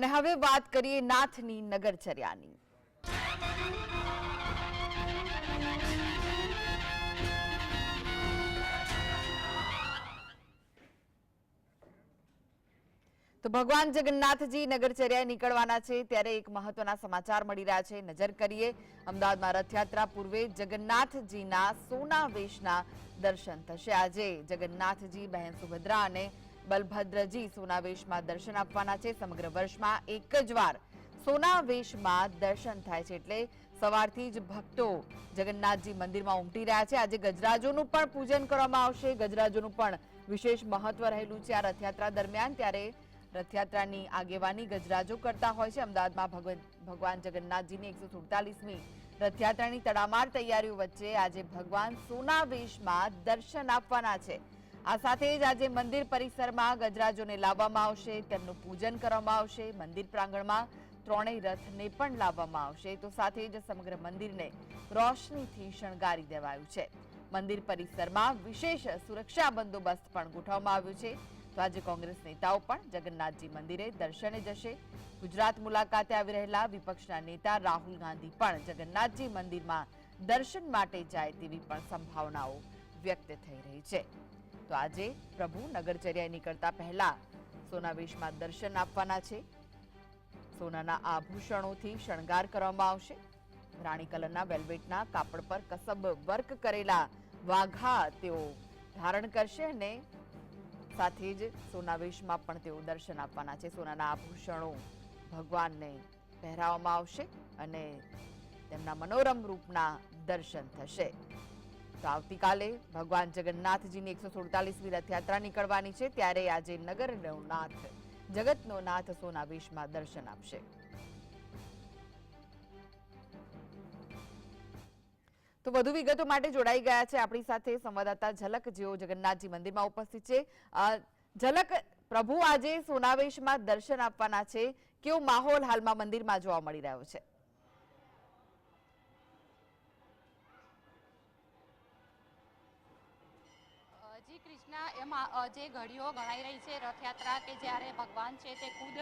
અને હવે વાત કરીએ નાથની નગરચર્યાની. તો ભગવાન જગન્નાથજી નગરચર્યાએ નીકળવાના છે, ત્યારે એક મહત્વના સમાચાર મળી રહ્યા છે. નજર કરીએ અમદાવાદમાં રથયાત્રા પૂર્વે જગન્નાથજીના સોના વેશના દર્શન થશે. આજે જગન્નાથજી બહેન સુભદ્રા અને બલભદ્રજી સોના વેશમાં દર્શન આપવાના છે. સમગ્ર વર્ષમાં એક જ વાર સોના વેશમાં દર્શન થાય છે. એટલે સવારથી જ ભક્તો જગન્નાથજી મંદિરમાં ઉમટી રહ્યા છે. આજે ગજરાજોનું પણ પૂજન કરવામાં આવશે. ગજરાજોનું પણ વિશેષ મહત્વ રહેલું છે આ રથયાત્રા દરમિયાન. ત્યારે રથયાત્રાની આગેવાની ગજરાજો કરતા હોય છે. અમદાવાદમાં ભગવન- જગન્નાથજીની એકસો સુડતાલીસમી રથયાત્રાની તડામાર તૈયારીઓ વચ્ચે આજે ભગવાન સોના વેશમાં દર્શન આપવાના છે. આ સાથે જ આજે મંદિર પરિસરમાં ગજરાજોને લાવવામાં આવશે, તેમનું પૂજન કરવામાં આવશે, મંદિર પ્રાંગણમાં ત્રણેય રથને પણ લાવવામાં આવશે. તો સાથે જ સમગ્ર મંદિરને રોશનીથી શણગારી દેવાયું છે. મંદિર પરિસરમાં વિશેષ સુરક્ષા બંદોબસ્ત પણ ગોઠવવામાં આવ્યું છે. તો આજે કોંગ્રેસ નેતાઓ પણ જગન્નાથજી મંદિરે દર્શને જશે. ગુજરાત મુલાકાતે આવી રહેલા વિપક્ષના નેતા રાહુલ ગાંધી પણ જગન્નાથજી મંદિરમાં દર્શન માટે જાય તેવી પણ સંભાવનાઓ વ્યક્ત થઈ રહી છે. તો આજે પ્રભુ નગરચર્યાએ નીકળતા પહેલા સોનાવેશમાં દર્શન આપવાના છે. સોનાના આભૂષણોથી શણગાર કરવામાં આવશે. રાણી કલરના વેલ્વેટના કાપડ પર કસબ વર્ક કરેલા વાઘા તેઓ ધારણ કરશે અને સાથે જ સોનાવેશમાં પણ તેઓ દર્શન આપવાના છે. સોનાના આભૂષણો ભગવાનને પહેરાવવામાં આવશે અને તેમના મનોરમ રૂપના દર્શન થશે. તો આવતીકાલે ભગવાન જગન્નાથજીની એકસો સુડતાલીસમી રથયાત્રા નીકળવાની છે. ત્યારે આજે નગરનો નાથ જગતનો નાથ સોનાવેશમાં દર્શન આપશે. તો વધુ વિગતો માટે જોડાઈ ગયા છે આપણી સાથે સંવાદદાતા ઝલક, જેઓ જગન્નાથજી મંદિરમાં ઉપસ્થિત છે. ઝલક, પ્રભુ આજે સોનાવેશમાં દર્શન આપવાના છે. કેવો માહોલ હાલમાં મંદિરમાં જોવા મળી રહ્યો છે? એમાં જે ઘડીઓ ગણાઈ રહી છે રથયાત્રા કે જ્યારે ભગવાન છે તે ખુદ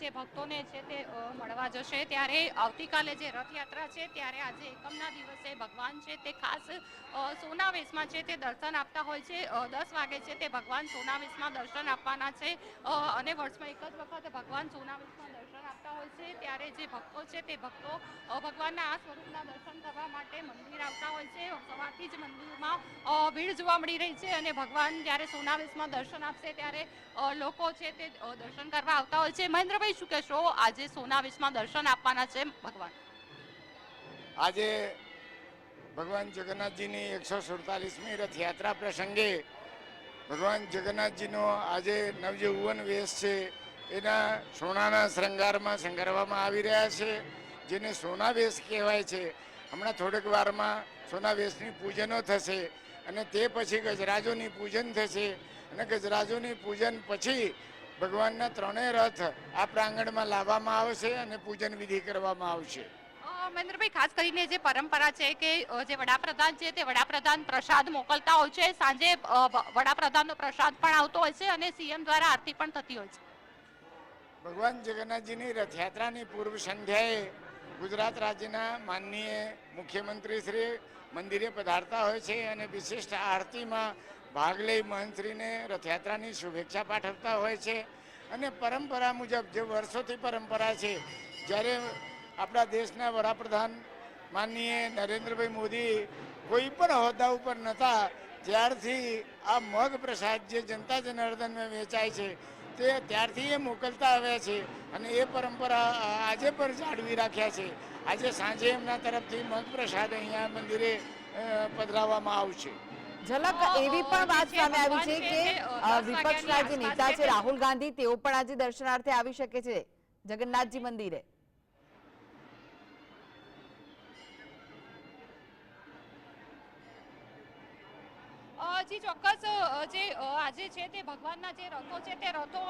જે ભક્તોને છે તે મળવા જશે, ત્યારે આવતીકાલે જે રથયાત્રા છે ત્યારે આજે એકમના દિવસે ભગવાન છે તે ખાસ સોનાવેશમાં છે તે દર્શન આપતા હોય છે. દસ વાગે છે તે ભગવાન સોનાવેશમાં દર્શન આપવાના છે. અને વર્ષમાં એક જ વખત ભગવાન સોનાવેશમાં દર્શન આપતા હોય છે. ત્યારે જે ભક્તો છે તે ભક્તો ભગવાનના આ સ્વરૂપના દર્શન કરવા માટે મંદિર આવતા હોય છે. સવારથી જ મંદિરમાં ભીડ જોવા મળી રહી છે અને ભગવાન જ્યારે સોનાવેશમાં દર્શન આપશે ત્યારે લોકો છે તે દર્શન કરવા આવતા હોય છે. મહેન્દ્રભાઈ, શું કહેશો? આજે સોનાવેશમાં દર્શન આપવાના છે ભગવાન? આજે ભગવાન જગન્નાથજીની એકસો સુડતાલીસમી રથયાત્રા પ્રસંગે ભગવાન જગન્નાથજીનો આજે નવજુવન વેશ છે. એના સોનાના શૃંગારમાં શણગારવામાં આવી રહ્યા છે. જેને સોના વેશ કહેવાય છે. હમણાં થોડીક વારમાં સોના વેશની પૂજનો થશે. અને તે પછી ગજરાજોની પૂજન થશે. અને ગજરાજોની પૂજન પછી ભગવાનના ત્રણેય રથ આ પ્રાંગણમાં લાવવામાં આવશે અને પૂજન વિધિ કરવામાં આવશે. મહેન્દ્રભાઈ ખાસ કરીને જે પરંપરા છે કે જે વડાપ્રધાન છે તે વડાપ્રધાન પ્રસાદ મોકલતા હોય છે. સાંજે વડાપ્રધાનનો પ્રસાદ પણ આવતો હોય છે અને સીએમ દ્વારા આરતી પણ થતી હોય છે. ભગવાન જગન્નાથજીની રથયાત્રાની પૂર્વ સંધ્યાએ ગુજરાત રાજ્યના માનનીય મુખ્યમંત્રી શ્રી મંદિરે પધારતા હોય છે અને વિશિષ્ટ આરતીમાં ભાગ લઈ મહંતશ્રીને રથયાત્રાની શુભેચ્છા પાઠવતા હોય છે. અને પરંપરા મુજબ જે વર્ષોથી પરંપરા છે, જ્યારે આપણા દેશના વડાપ્રધાન માનનીય નરેન્દ્રભાઈ મોદી કોઈ પણ હોદ્દા ઉપર નહોતા ત્યારથી આ મગ પ્રસાદ જે જનતા જનાર્દનમાં વેચાય છે તે ત્યારથી એ મોકલતા આવ્યા છે અને એ પરંપરા આજે પણ જાળવી રાખ્યા છે. આજે સાંજે એમના તરફથી મગ પ્રસાદ અહીંયા મંદિરે પધરાવવામાં આવશે. ઝલક એવી પણ વાત સામે આવી છે કે વિપક્ષના જે નેતા છે રાહુલ ગાંધી, તેઓ પણ આજે દર્શનાર્થે આવી શકે છે જગન્નાથજી મંદિરે. જી ચોક્કસ જે આજે છે તે ભગવાનના જે રથો છે તે રથો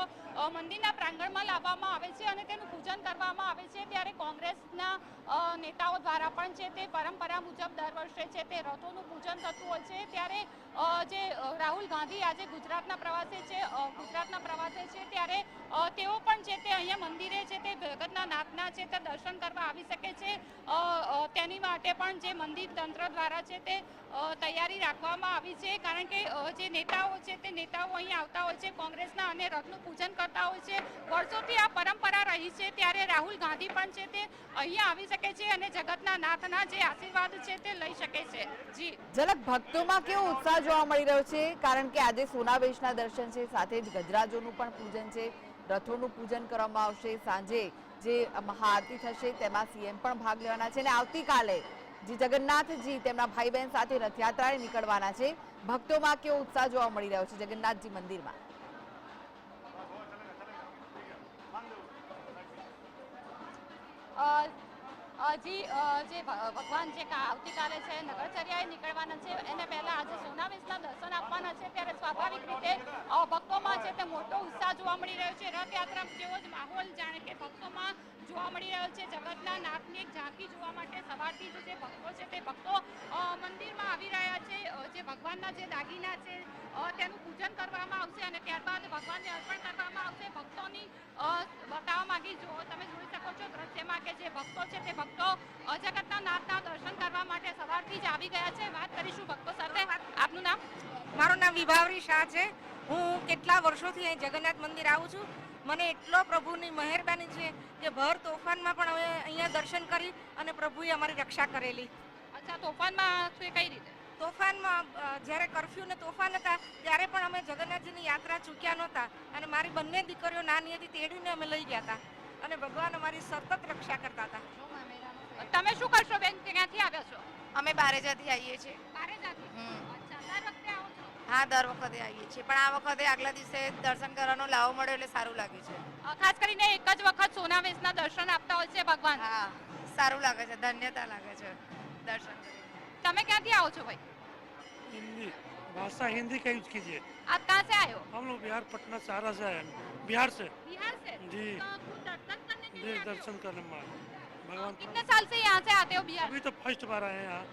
મંદિરના પ્રાંગણમાં લાવવામાં આવે છે અને તેનું પૂજન કરવામાં આવે છે ત્યારે કોંગ્રેસના નેતાઓ દ્વારા પણ છે તે પરંપરા મુજબ દર વર્ષે છે તે રથોનું પૂજન થતું હોય છે. ત્યારે જે રાહુલ ગાંધી આજે ગુજરાતના પ્રવાસે છે ગુજરાતના પ્રવાસે છે ત્યારે તેઓ પણ છે તે અહીંયા મંદિરે છે તે ભગતના નાથના છે તે દર્શન કરવા આવી શકે છે. તેની માટે પણ જે મંદિર તંત્ર દ્વારા છે તે તૈયારી રાખવામાં આવી છે. કારણ કે જે નેતાઓ છે તે નેતાઓ અહીં આવતા હોય છે, કોંગ્રેસના અને રથનું પૂજન કરતા હોય છે. વર્ષોથી આ પરંપરા રહી છે, ત્યારે રાહુલ ગાંધી પણ છે તે અહીંયા આવી શકે છે અને જગતના નાથના જે આશીર્વાદ છે તે લઈ શકે છે. જી. ઝલક ભક્તોમાં કેવો ઉત્સાહ જોવા મળી રહ્યો છે? કારણ કે આજે સોનાવેશના દર્શન છે, સાથે જ ગજરાજોનું પણ પૂજન છે. રથોનું પૂજન કરવામાં આવશે. સાંજે જે મહાઆરતી થશે, તેમાં સીએમ પણ ભાગ લેવાના છે. અને આવતીકાલે જે જગન્નાથજી તેમના ભાઈ બહેન સાથે રથયાત્રાએ નીકળવાના છે. ભક્તોમાં કેવો ઉત્સાહ જોવા મળી રહ્યો છે જગન્નાથજી મંદિરમાં? અ, જી ભગવાન જે આવતીકાલે છે નગરચર્યાએ નીકળવાના છે એને પહેલા આજે સોનાવેશના દર્શન આપવાના છે ત્યારે સ્વાભાવિક રીતે ભક્તોમાં છે તે મોટો ઉત્સાહ જોવા મળી રહ્યો છે રથયાત્રા જેવો જ માહોલ જાણે કે જોવા મળી રહ્યો છે. જગતના નાથની એક ઝાંકી જોવા માટે સવારથી જ જે ભક્તો છે તે ભક્તો મંદિરમાં આવી રહ્યા છે. જે ભગવાનના જે દાગીના છે તેનું પૂજન કરવામાં આવશે અને ત્યારબાદ ભગવાનને અર્પણ કરવામાં આવશે. ભક્તોની બતાવવા માંગી જો તમે જોઈ શકો છો દ્રશ્યમાં કે જે ભક્તો છે તે ભક્તો જગતના નાથના દર્શન કરવા માટે સવારથી જ આવી ગયા છે. વાત કરીશું ભક્તો સાથે. આપનું નામ? મારું નામ વિભાવરી શાહ છે. હું કેટલા વર્ષોથી અહીં જગન્નાથ મંદિર આવું છું. મને એટલો પ્રભુની મહેરબાની છે ભર તોફાનમાં પણ હવે અહીંયા દર્શન કરી અને પ્રભુએ અમારી રક્ષા કરેલી. અચ્છા તોફાનમાં છે કઈ રીતે? તોફાનમાં જ્યારે કરફ્યુ ને તોફાન હતા ત્યારે પણ અમે જગન્નાથજીની યાત્રા ચૂક્યા નહોતા અને મારી બંને દીકરીઓ નાની હતી તેડીને અમે લઈ ગયા હતા અને ભગવાન અમારી સતત રક્ષા કરતા હતા. તમે શું કરશો બેન? ક્યાંથી આવ્યા છો? અમે બારેજાથી આવીએ છીએ. હા દર વખતે આવીએ છીએ. પણ આ વખતે આગલા દિવસે દર્શન કરવાનો લાવો મળ્યો એટલે સારું લાગ્યું છે. ખાસ કરીને એક જ વખત સોનાવેશના દર્શન આપતા હોય છે ભગવાન હા સારું લાગે છે ધન્યતા લાગે છે દર્શન કરી તમે ક્યાંથી આવો છો ભાઈ हिंदी भाषा हिंदी का यूज कीजिए आप कहाँ से आए हो हम लोग बिहार पटना सहारा से आए हैं बिहार से बिहार से जी तो खुद दर्शन करने के जी लिए आते हो? दर्शन करने में आए। तो भगवान कितने साल से यहाँ से आते हो बिहार अभी तो फर्स्ट बार आए हैं यहाँ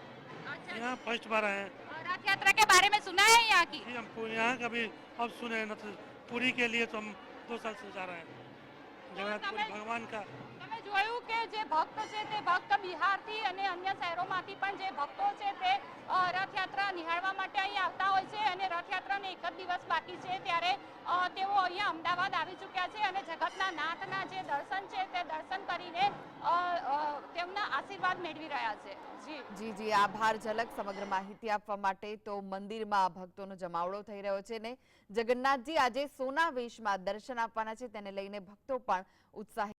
अच्छा यहाँ फर्स्ट बार आए हैं और रथ यात्रा के बारे में सुना है यहाँ की जी हम पू- यहाँ का भी अब सुने हैं न तो पूरी के लिए तो हम दो साल से जा रहे हैं जगतपुर भगवान का જોયું કે જે ભક્ત છે તે ભક્ત બિહારથી અને અન્ય શહેરોમાંથી પણ જે ભક્તો છે તે રથયાત્રા નિહાળવા માટે અહીં આવતા હોય છે અને રથયાત્રાને એક જ દિવસ બાકી છે ત્યારે તેઓ અહીંયા અમદાવાદ આવી ચૂક્યા છે અને જગતના નાથના જે દર્શન છે તે દર્શન કરીને તેમના આશીર્વાદ મેળવી રહ્યા છે. જી. જી જી, આભાર ઝલક સમગ્ર માહિતી આપવા માટે તો મંદિરમાં ભક્તોનો જમાવડો થઈ રહ્યો છે ને જગન્નાથજી આજે સોના વેશમાં દર્શન આપવાના છે તેને લઈને ભક્તો પણ ઉત્સાહિત